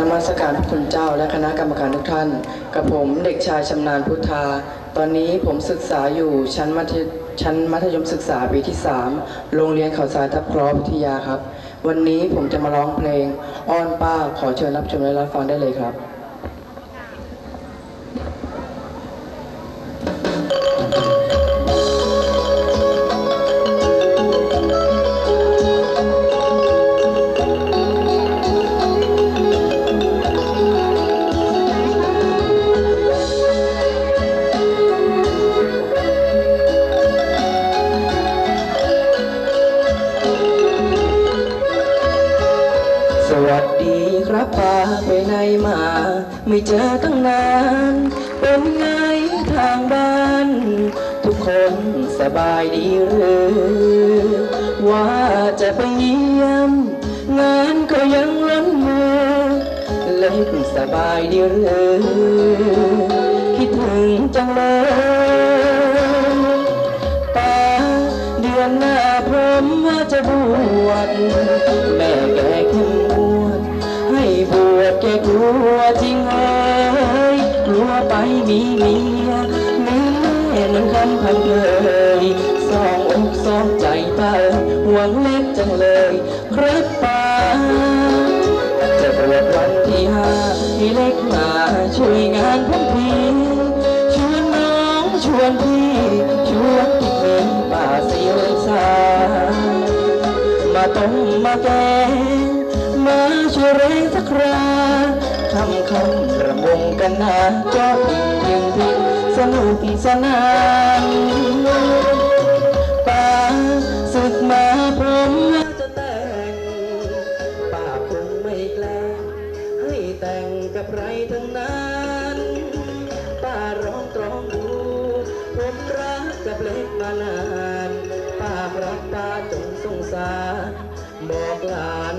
นมัสการพระคุณเจ้าและคณะกรรมการทุกท่าน กับผมเด็กชายชำนาญพุทธา ตอนนี้ผมศึกษาอยู่ชั้นมัธยชั้นมัธยมศึกษาปีที่ 3 โรงเรียนเขาสายทับครอพิทยาครับ วันนี้ผมจะมาร้องเพลง อ้อนป้าขอเชิญรับชมและรับฟังได้เลยครับ ดีครับป้าไปไหนมา ไม่เจอตั้งนาน เป็นไงทางบ้าน ทุกคนสบายดีหรือว่าจะไปเยี่ยม งานก็ยังล้นมือเล็กสบายดีหรือคิดถึงจังเลยป้าเดือนหน้าผมจะบวชแม่แก มีเมียแม่นั้นคำพันเลยสองอกสองใจป้าหวังเล็กจังเลยครับป้าจะบวชวันที่ห้าให้เล็กมาช่วยงานผมทีชวนน้องชวนพี่ชวนที่เป็นป่าสียวสามาต้มมาแกงมาช่วยแรงสักคราำคำระมงกันนาก็พิงพิงสนุกสนานป้าศึกมาผมว่าจะแต่งป้าคงไม่แกล้งให้แต่งกับใครทั้งนั้นป้าร้องตรองดูผมรักกับเล็กมานานป้ารักป้าจงสงสารบอกหลาน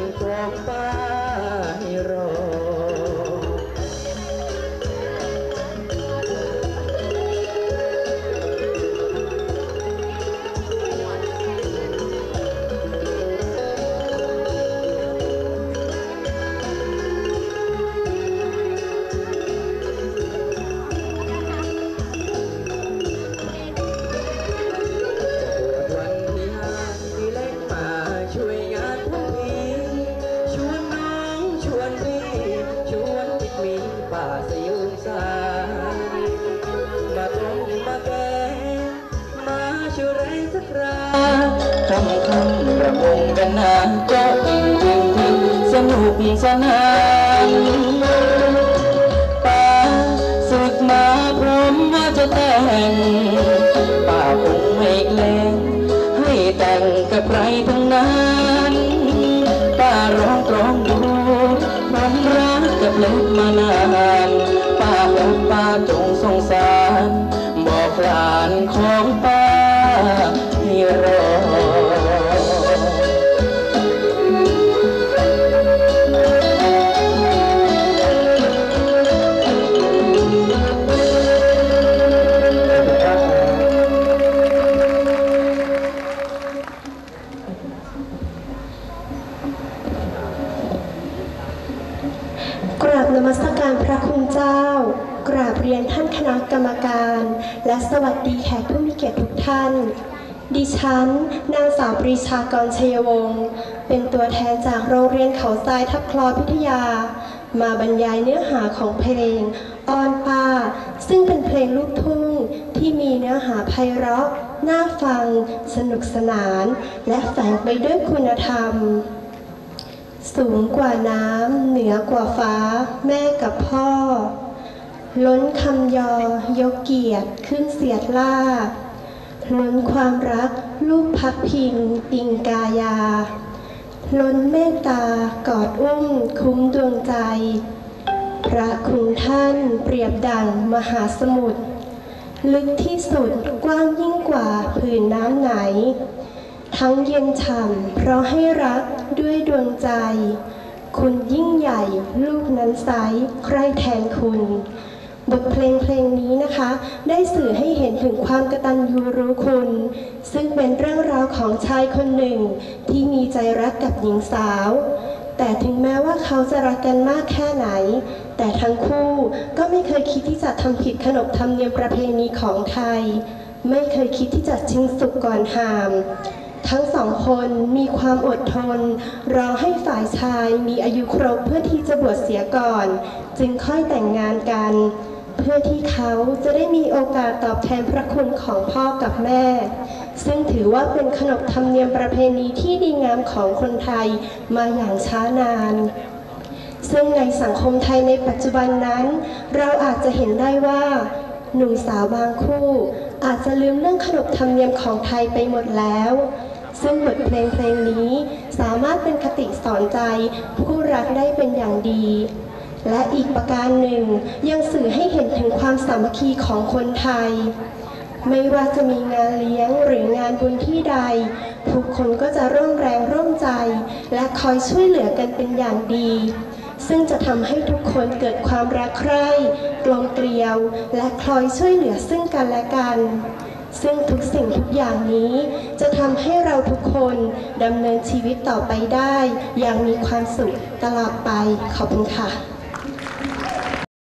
สยุงสายมาต้มมาแกงมาช่วยแรสักคราคำคำระมงกันนาก็จริงจริงจริงสนุกสนานป้าศึกมาพร้อมว่าจะแต่งป้าคงไม่แกล้งให้แต่งกับใครทั้งนั้นป้าร้องตรอง ของป้าให้รอกราบนมัสการพระคุณเจ้า กราบเรียนท่านคณะกรรมการ และสวัสดีแขกผู้มีเกียรติทุกท่าน ดิฉัน นางสาวปรีชากรชัยวงศ์ เป็นตัวแทนจากโรงเรียนเขาทรายทับคลอพิทยา มาบรรยายเนื้อหาของเพลงออนป้า ซึ่งเป็นเพลงลูกทุ่งที่มีเนื้อหาไพเราะ น่าฟัง สนุกสนาน และแฝงไปด้วยคุณธรรมสูงกว่าน้ำ เหนือกว่าฟ้า แม่กับพ่อ ล้นคำยอยกเกียรติขึ้นเสียดล่า ล้นความรักลูกพักพิงอิงกายา ล้นเมตตากอดอุ้มคุ้มดวงใจ พระคุณท่านเปรียบดังมหาสมุทรลึกที่สุดกว้างยิ่งกว่าผืนน้ำไหน ทั้งเย็นฉ่ำเพราะให้รักด้วยดวงใจ คุณยิ่งใหญ่ลูกนั้นไซใครแทนคุณ บทเพลงเพลงนี้นะคะ ได้สื่อให้เห็นถึงความกตัญญูรู้คุณ ซึ่งเป็นเรื่องราวของชายคนหนึ่ง ที่มีใจรักกับหญิงสาว แต่ถึงแม้ว่าเขาจะรักกันมากแค่ไหน แต่ทั้งคู่ก็ไม่เคยคิดที่จะทำผิดขนบธรรมเนียมประเพณีของไทย ไม่เคยคิดที่จะชิงสุกก่อนหาม ทั้งสองคนมีความอดทน รอให้ฝ่ายชายมีอายุครบเพื่อที่จะบวชเสียก่อน จึงค่อยแต่งงานกัน เพื่อที่เขาจะได้มีโอกาสตอบแทนพระคุณของพ่อกับแม่ ซึ่งถือว่าเป็นขนบธรรมเนียมประเพณีที่ดีงามของคนไทยมาอย่างช้านาน ซึ่งในสังคมไทยในปัจจุบันนั้น เราอาจจะเห็นได้ว่าหนุ่มสาวบางคู่ อาจจะลืมเรื่องขนบธรรมเนียมของไทยไปหมดแล้ว ซึ่งบทเพลงเพลงนี้สามารถเป็นคติสอนใจ ผู้รักได้เป็นอย่างดี และอีกประการหนึ่งยังสื่อให้เห็นถึงความสามัคคีของคนไทย ไม่ว่าจะมีงานเลี้ยงหรืองานบุญที่ใด ทุกคนก็จะร่วมแรงร่วมใจ และคอยช่วยเหลือกันเป็นอย่างดี ซึ่งจะทำให้ทุกคนเกิดความรักใคร่กลมเกลียว และคอยช่วยเหลือซึ่งกันและกัน ซึ่งทุกสิ่งทุกอย่างนี้จะทำให้เราทุกคนดำเนินชีวิตต่อไปได้ อย่างมีความสุขตลอดไปขอบคุณค่ะ